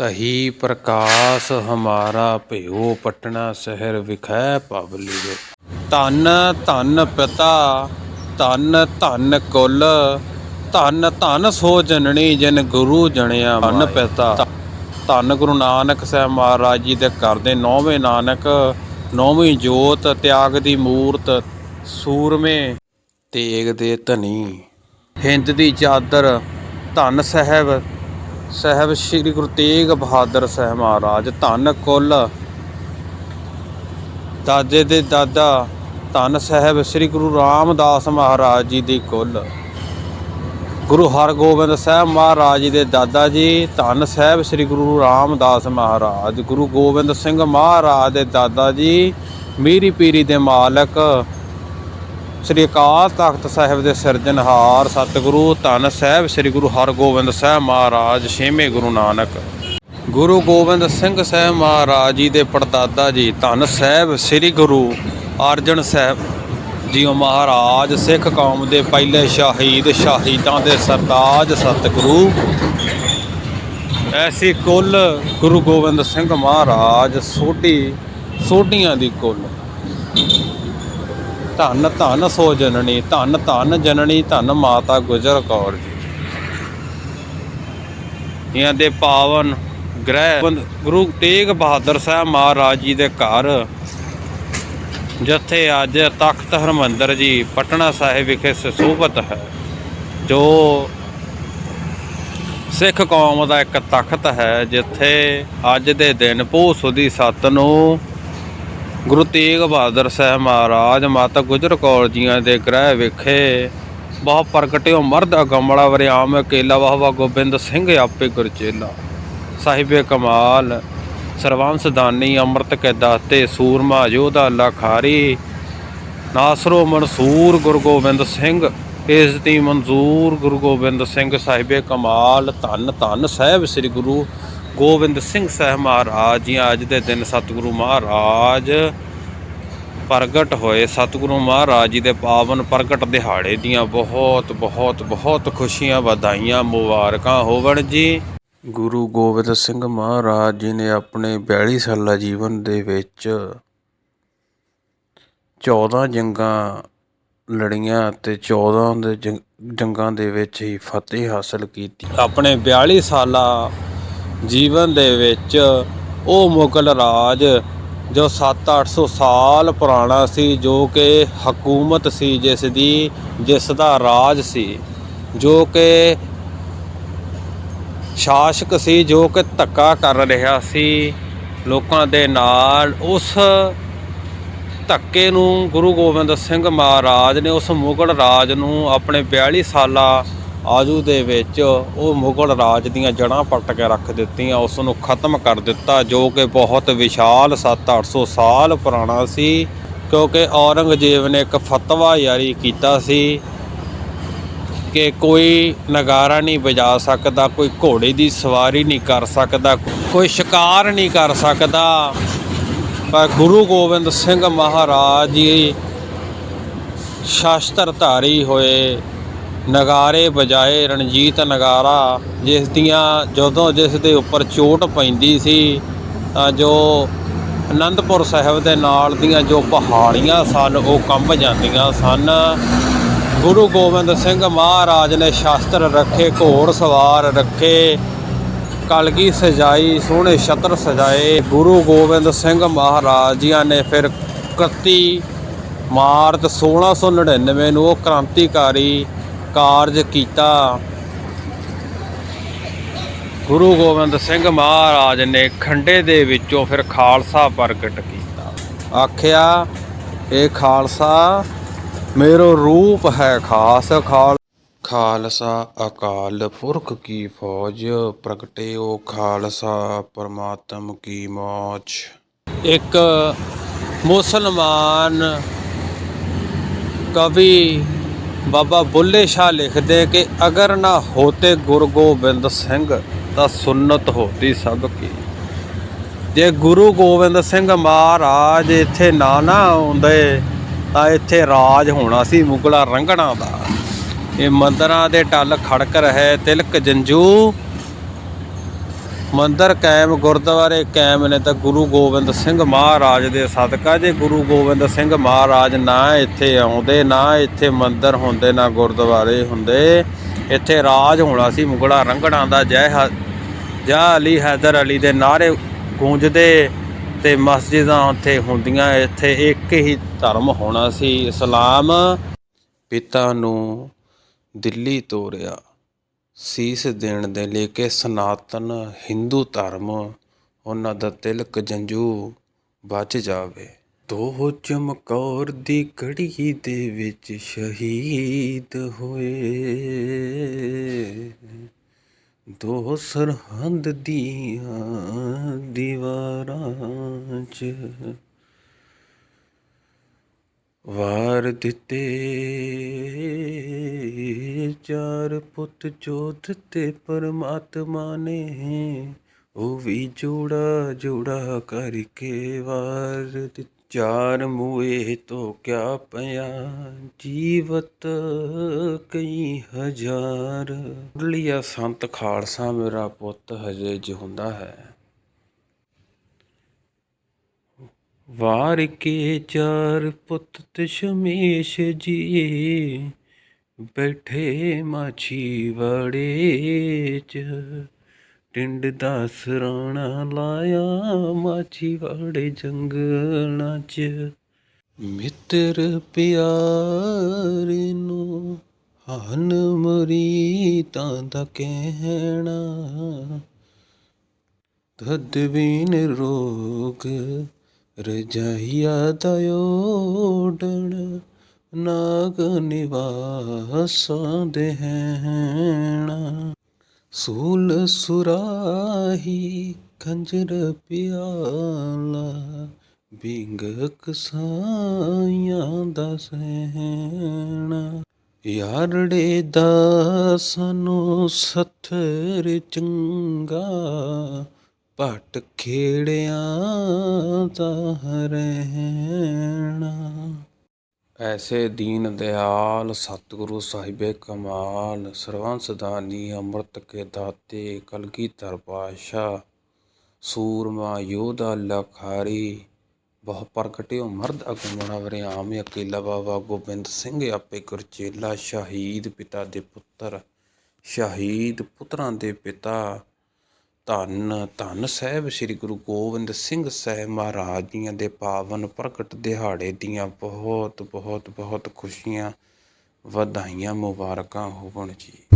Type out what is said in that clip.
ਤਹੀ ਪ੍ਰਕਾਸ਼ ਹਮਾਰਾ ਭਇਓ ਪਟਨਾ ਸ਼ਹਿਰ ਵਿਖੈ ਪਵਲੀ ਦੇ ਧੰਨ ਧੰਨ ਪਿਤਾ, ਧੰਨ ਧੰਨ ਕੁਲ, ਧੰਨ ਧੰਨ ਸੋ ਜਨਣੀ ਜਿਨ ਗੁਰੂ ਜਣਿਆ ਧੰਨ ਪਿਤਾ। ਧੰਨ ਗੁਰੂ ਨਾਨਕ ਸਾਹਿਬ ਮਹਾਰਾਜ ਜੀ ਦੇ ਘਰ ਦੇ ਨੌਵੇਂ ਨਾਨਕ, ਨੌਵੀਂ ਜੋਤ, ਤਿਆਗ ਦੀ ਮੂਰਤ, ਸੂਰਮੇ, ਤੇਗ ਦੇ ਧਨੀ। ਹਿੰਦ ਦੀ ਚਾਦਰ ਧੰਨ ਸਾਹਿਬ ਸਾਹਿਬ ਸ੍ਰੀ ਗੁਰੂ ਤੇਗ ਬਹਾਦਰ ਸਾਹਿਬ ਮਹਾਰਾਜ, ਧੰਨ ਕੁੱਲ। ਦਾਦੇ ਦੇ ਦਾਦਾ, ਧੰਨ ਸਾਹਿਬ ਸ੍ਰੀ ਗੁਰੂ ਰਾਮਦਾਸ ਮਹਾਰਾਜ ਜੀ ਦੀ ਕੁੱਲ। ਗੁਰੂ ਹਰਗੋਬਿੰਦ ਸਾਹਿਬ ਮਹਾਰਾਜ ਜੀ ਦੇ ਦਾਦਾ ਜੀ, ਧੰਨ ਸਾਹਿਬ ਸ੍ਰੀ ਗੁਰੂ ਰਾਮਦਾਸ ਮਹਾਰਾਜ। ਗੁਰੂ ਗੋਬਿੰਦ ਸਿੰਘ ਮਹਾਰਾਜ ਦੇ ਦਾਦਾ ਜੀ, ਮੀਰੀ ਪੀਰੀ ਦੇ ਮਾਲਕ। ਸ੍ਰੀ ਅਕਾਲ ਤਖਤ ਸਾਹਿਬ ਦੇ ਸਿਰਜਣਹਾਰ ਸਤਿਗੁਰੂ, ਧੰਨ ਸਾਹਿਬ ਸ੍ਰੀ ਗੁਰੂ ਹਰਗੋਬਿੰਦ ਸਾਹਿਬ ਮਹਾਰਾਜ, ਛੇਵੇਂ ਗੁਰੂ ਨਾਨਕ। ਗੁਰੂ ਗੋਬਿੰਦ ਸਿੰਘ ਸਾਹਿਬ ਮਹਾਰਾਜ ਜੀ ਦੇ ਪੜਦਾਦਾ ਜੀ, ਧੰਨ ਸਾਹਿਬ ਸ੍ਰੀ ਗੁਰੂ ਅਰਜਨ ਸਾਹਿਬ ਜੀਓ ਮਹਾਰਾਜ, ਸਿੱਖ ਕੌਮ ਦੇ ਪਹਿਲੇ ਸ਼ਹੀਦ ਸ਼ਹੀਦਾਂ ਦੇ ਸਰਤਾਜ ਸਤਿਗੁਰੂ। ਐਸੀ ਕੁੱਲ ਗੁਰੂ ਗੋਬਿੰਦ ਸਿੰਘ ਮਹਾਰਾਜ, ਸੋਢੀ, ਸੋਢੀਆਂ ਦੀ ਕੁੱਲ। ਧੰਨ ਧੰਨ ਸੋ ਜਨਨੀ, ਧੰਨ ਧੰਨ ਜਨਨੀ, ਧੰਨ ਮਾਤਾ ਗੁਜਰ ਕੌਰ ਜੀ। ਇਹਨਾਂ ਦੇ ਪਾਵਨ ਗ੍ਰਹਿ ਬੰਦ- ਗੁਰੂ ਤੇਗ ਬਹਾਦਰ ਸਾਹਿਬ ਮਹਾਰਾਜ ਜੀ ਦੇ ਘਰ, ਜਿੱਥੇ ਅੱਜ ਤਖਤ ਹਰਮੰਦਰ ਜੀ, ਪਟਨਾ ਸਾਹਿਬ ਵਿਖੇ ਸੁਸ਼ੋਭਿਤ ਹੈ, ਜੋ ਸਿੱਖ ਕੌਮ ਦਾ ਇੱਕ ਤਖਤ ਹੈ, ਜਿੱਥੇ ਅੱਜ ਦੇ ਦਿਨ ਭੂਸੂ ਦੀ ਸੱਤ ਨੂੰ ਗੁਰੂ ਤੇਗ ਬਹਾਦਰ ਸਾਹਿਬ ਮਹਾਰਾਜ, ਮਾਤਾ ਗੁਜਰ ਕੌਰ ਜੀਆਂ ਦੇ ਗ੍ਰਹਿ ਵਿਖੇ। ਬਹੁ ਪ੍ਰਗਟਿਓ ਮਰਦ ਅਗੰਮਲਾ ਵਰਿਆਮ ਕੇਲਾ ਵਾਹਵਾ ਗੋਬਿੰਦ ਸਿੰਘ ਆਪੇ ਗੁਰਚੇਲਾ। ਸਾਹਿਬੇ ਕਮਾਲ, ਸਰਵੰਸ ਦਾਨੀ ਅੰਮ੍ਰਿਤ ਕੇ ਦਾਤੇ, ਸੂਰਮਾ ਯੋਧਾ ਲਖਾਰੀ। ਨਾਸਰੋ ਮਨਸੂਰ ਗੁਰੂ ਗੋਬਿੰਦ ਸਿੰਘ ਇਜ਼ਤੀ ਮਨਜ਼ੂਰ ਗੁਰੂ ਗੋਬਿੰਦ ਸਿੰਘ। ਸਾਹਿਬੇ ਕਮਾਲ, ਧੰਨ ਧੰਨ ਸਾਹਿਬ ਸ੍ਰੀ ਗੁਰੂ ਗੋਬਿੰਦ ਸਿੰਘ ਸਾਹਿਬ ਮਹਾਰਾਜ ਜੀ ਅੱਜ ਦੇ ਦਿਨ ਸਤਿਗੁਰੂ ਮਹਾਰਾਜ ਪ੍ਰਗਟ ਹੋਏ। ਸਤਿਗੁਰੂ ਮਹਾਰਾਜ ਜੀ ਦੇ ਪਾਵਨ ਪ੍ਰਗਟ ਦਿਹਾੜੇ ਦੀਆਂ ਬਹੁਤ ਬਹੁਤ ਬਹੁਤ ਖੁਸ਼ੀਆਂ ਵਧਾਈਆਂ ਮੁਬਾਰਕਾਂ ਹੋਵਣ ਜੀ। ਗੁਰੂ ਗੋਬਿੰਦ ਸਿੰਘ ਮਹਾਰਾਜ ਜੀ ਨੇ ਆਪਣੇ 42 ਸਾਲਾ ਜੀਵਨ ਦੇ ਵਿੱਚ 14 ਜੰਗਾਂ ਲੜੀਆਂ ਤੇ 14 ਦੇ ਜੰਗ- ਜੰਗਾਂ ਦੇ ਵਿੱਚ ਹੀ ਫਤਿਹ ਹਾਸਲ ਕੀਤੀ। ਆਪਣੇ 42 ਸਾਲਾ ਜੀਵਨ ਦੇ ਵਿੱਚ ਉਹ ਮੁਗਲ ਰਾਜ ਜੋ 7-800 ਸਾਲ ਪੁਰਾਣਾ ਸੀ, ਜੋ ਕਿ ਹਕੂਮਤ ਸੀ ਜਿਸ ਦੀ, ਜਿਸ ਦਾ ਰਾਜ ਸੀ, ਜੋ ਕਿ ਸ਼ਾਸਕ ਸੀ, ਜੋ ਕਿ ਧੱਕਾ ਕਰ ਰਿਹਾ ਸੀ ਲੋਕਾਂ ਦੇ ਨਾਲ। ਉਸ ਧੱਕੇ ਨੂੰ ਗੁਰੂ ਗੋਬਿੰਦ ਸਿੰਘ ਮਹਾਰਾਜ ਨੇ ਉਸ ਮੁਗਲ ਰਾਜ ਨੂੰ ਆਪਣੇ 42 ਸਾਲਾ ਆਜੂ ਦੇ ਵਿੱਚ ਉਹ ਮੁਗਲ ਰਾਜ ਦੀਆਂ ਜੜ੍ਹਾਂ ਪੱਟ ਕੇ ਰੱਖ ਦਿੱਤੀਆਂ, ਉਸ ਨੂੰ ਖਤਮ ਕਰ ਦਿੱਤਾ, ਜੋ ਕਿ ਬਹੁਤ ਵਿਸ਼ਾਲ 7-800 ਸਾਲ ਪੁਰਾਣਾ ਸੀ, ਕਿਉਂਕਿ ਔਰੰਗਜ਼ੇਬ ਨੇ ਇੱਕ ਫਤਵਾ ਜਾਰੀ ਕੀਤਾ ਸੀ ਕਿ ਕੋਈ ਨਗਾਰਾ ਨਹੀਂ ਵਜਾ ਸਕਦਾ, ਕੋਈ ਘੋੜੇ ਦੀ ਸਵਾਰੀ ਨਹੀਂ ਕਰ ਸਕਦਾ, ਕੋਈ ਸ਼ਿਕਾਰ ਨਹੀਂ ਕਰ ਸਕਦਾ। ਪਰ ਗੁਰੂ ਗੋਬਿੰਦ ਸਿੰਘ ਮਹਾਰਾਜ ਜੀ ਸ਼ਾਸਤਰ ਧਾਰੀ ਹੋਏ ਨਗਾਰੇ ਵਜਾਏ, ਰਣਜੀਤ ਨਗਾਰਾ, ਜਿਸ ਦੀਆਂ ਜਦੋਂ ਜਿਸ ਦੇ ਉੱਪਰ ਚੋਟ ਪੈਂਦੀ ਸੀ, ਤਾਂ ਜੋ ਅਨੰਦਪੁਰ ਸਾਹਿਬ ਦੇ ਨਾਲ ਦੀਆਂ ਜੋ ਪਹਾੜੀਆਂ ਸਨ, ਉਹ ਕੰਬ ਜਾਂਦੀਆਂ ਸਨ। ਗੁਰੂ ਗੋਬਿੰਦ ਸਿੰਘ ਮਹਾਰਾਜ ਨੇ ਸ਼ਾਸਤਰ ਰੱਖੇ, ਘੋੜ ਸਵਾਰ ਰੱਖੇ, ਕਲਗੀ ਸਜਾਈ, ਸੋਹਣੇ ਛਤਰ ਸਜਾਏ। ਗੁਰੂ ਗੋਬਿੰਦ ਸਿੰਘ ਮਹਾਰਾਜ ਜੀਆਂ ਨੇ ਫਿਰ 31 ਮਾਰਚ 1699 ਨੂੰ ਉਹ ਕ੍ਰਾਂਤੀਕਾਰੀ ਕਾਰਜ ਕੀਤਾ। ਗੁਰੂ ਗੋਬਿੰਦ ਸਿੰਘ ਮਹਾਰਾਜ ਨੇ ਖੰਡੇ ਦੇ ਵਿੱਚੋਂ ਫਿਰ ਖਾਲਸਾ ਪ੍ਰਗਟ ਕੀਤਾ। ਆਖਿਆ ਇਹ ਖਾਲਸਾ ਮੇਰੋ ਰੂਪ ਹੈ ਖਾਸ। ਖਾਲ ਖਾਲਸਾ ਅਕਾਲ ਪੁਰਖ ਕੀ ਫੌਜ ਪ੍ਰਗਟਿਓ ਖਾਲਸਾ ਪਰਮਾਤਮ ਕੀ ਮੌਜ। ਇੱਕ ਮੁਸਲਮਾਨ ਕਵੀ ਬਾਬਾ ਬੁੱਲੇ ਸ਼ਾਹ ਲਿਖਦੇ ਕਿ ਅਗਰ ਨਾ ਹੋਤੇ ਗੁਰੂ ਗੋਬਿੰਦ ਸਿੰਘ, ਤਾਂ ਸੁਨਤ ਹੋਤੀ ਸਭ ਕੀ। ਜੇ ਗੁਰੂ ਗੋਬਿੰਦ ਸਿੰਘ ਮਹਾਰਾਜ ਇੱਥੇ ਨਾ ਨਾ ਆਉਂਦੇ, ਤਾਂ ਇੱਥੇ ਰਾਜ ਹੋਣਾ ਸੀ ਮੁਗਲਾ ਰੰਗਣਾ ਦਾ। ਇਹ ਮੰਦਰਾਂ ਦੇ ਟੱਲ ਖੜਕ ਰਹੇ, ਤਿਲਕ ਜੰਜੂ ਮੰਦਰ ਕਾਇਮ ਗੁਰਦੁਆਰੇ ਕਾਇਮ ਨੇ ਤਾਂ ਗੁਰੂ ਗੋਬਿੰਦ ਸਿੰਘ ਮਹਾਰਾਜ ਦੇ ਸਦਕਾ। ਜੇ ਗੁਰੂ ਗੋਬਿੰਦ ਸਿੰਘ ਮਹਾਰਾਜ ਨਾ ਇੱਥੇ ਆਉਂਦੇ, ਨਾ ਇੱਥੇ ਮੰਦਰ ਹੁੰਦੇ, ਨਾ ਗੁਰਦੁਆਰੇ ਹੁੰਦੇ, ਇੱਥੇ ਰਾਜ ਹੋਣਾ ਸੀ ਮੁਗਲਾ ਰੰਗੜਾਂ ਦਾ। ਜੈ ਹ- ਅਲੀ ਹੈਦਰ ਅਲੀ ਦੇ ਨਾਰੇ ਗੂੰਜਦੇ ਤੇ ਮਸਜਿਦਾਂ ਉੱਥੇ ਹੁੰਦੀਆਂ। ਇੱਥੇ ਇੱਕ ਹੀ ਧਰਮ ਹੋਣਾ ਸੀ, ਇਸਲਾਮ। ਪਿਤਾ ਨੂੰ ਦਿੱਲੀ ਤੋਰਿਆ। ਸੀਸ ਦੇਣ ਦੇ ਲਈ ਕੇ ਸਨਾਤਨ ਹਿੰਦੂ ਧਰਮ ਉਹਨਾਂ ਦਾ ਤਿਲਕ ਜੰਜੂ ਬਚ ਜਾਵੇ। ਦੋ ਚਮਕੌਰ ਦੀ ਘੜੀ ਦੇ ਵਿੱਚ ਸ਼ਹੀਦ ਹੋਏ। ਦੋ ਸਰਹੰਦ ਦੀਆਂ ਦੀਵਾਰਾਂ 'ਚ ਵਾਰ ਦਿੱਤੇ ਚਾਰ ਪੁੱਤ ਜੋਤ ਤੇ ਪਰਮਾਤਮਾ ਨੇ, ਉਹ ਵੀ ਜੋੜਾ ਜੋੜਾ ਕਰਕੇ ਵਾਰ ਚਾਰ ਮੂਏ ਤੋਂ ਕਿਆ ਪਿਆ ਜੀਵਤ ਕਈ ਹਜ਼ਾਰ। ਲਿਆ ਸੰਤ ਖਾਲਸਾ ਮੇਰਾ ਪੁੱਤ ਹਜੇ ਜਿਉਂਦਾ ਹੈ। ਵਾਰ ਕੇ ਚਾਰ ਪੁੱਤ ਸ਼ਮੇਸ਼ ਜੀ ਬੈਠੇ ਮਾਛੀ ਵੜੇ ਚ। ਟਿੰਡ ਦਾ ਸਰਾਣਾ ਲਾਇਆ ਮਾਛੀ ਵੜੇ ਜੰਗਲਾਂ ਚ। ਮਿੱਤਰ ਪਿਆਰੇ ਨੂੰ ਹਨ ਮਰੀ ਤਾਂ ਦਾ ਕਹਿਣਾ ਤਦਵੀਨ ਰੋਗ ਰਜਾਈਆ ਦਾ ਓਡਣ ਨਾਗ ਨਿਵਾਸਾਂ ਦੇ ਹੈਣਾ। ਸੂਲ ਸੁਰਾਹੀ ਖੰਜਰ ਪਿਆਲਾ ਬਿੰਗ ਕਸਾਈਆਂ ਦਾ ਸਹਿਣਾ। ਯਾਰੜੇ ਦਾ ਸਾਨੂੰ ਸੱਥਰ ਚੰਗਾ ਭਟ ਖੇੜਿਆਂ ਦਾ ਰਹਿਣਾ। ਐਸੇ ਦੀਨ ਦਿਆਲ ਸਤਿਗੁਰੂ ਸਾਹਿਬੇ ਕਮਾਲ, ਸਰਵੰਸ ਦਾਨੀ ਅੰਮ੍ਰਿਤ ਕੇ ਦਾਤੇ, ਕਲਗੀਧਰ ਪਾਸ਼ਾ ਸੂਰਮਾ ਯੋਧਾ ਲਖਾਰੀ, ਬਹੁ ਪ੍ਰਗਟਿਓ ਮਰਦ ਅਗਮਣਾ ਵਰਿਆਮ ਅਕੇਲਾ ਬਾਬਾ ਗੋਬਿੰਦ ਸਿੰਘ, ਆਪੇ ਗੁਰਚੇਲਾ ਸ਼ਹੀਦ ਪਿਤਾ ਦੇ ਪੁੱਤਰ, ਸ਼ਹੀਦ ਪੁੱਤਰਾਂ ਦੇ ਪਿਤਾ ਧੰਨ ਧੰਨ ਸਾਹਿਬ ਸ੍ਰੀ ਗੁਰੂ ਗੋਬਿੰਦ ਸਿੰਘ ਸਾਹਿਬ ਮਹਾਰਾਜ ਜੀਆਂ ਦੇ ਪਾਵਨ ਪ੍ਰਗਟ ਦਿਹਾੜੇ ਦੀਆਂ ਬਹੁਤ ਬਹੁਤ ਬਹੁਤ ਖੁਸ਼ੀਆਂ, ਵਧਾਈਆਂ, ਮੁਬਾਰਕਾਂ ਹੋਵਣ ਜੀ।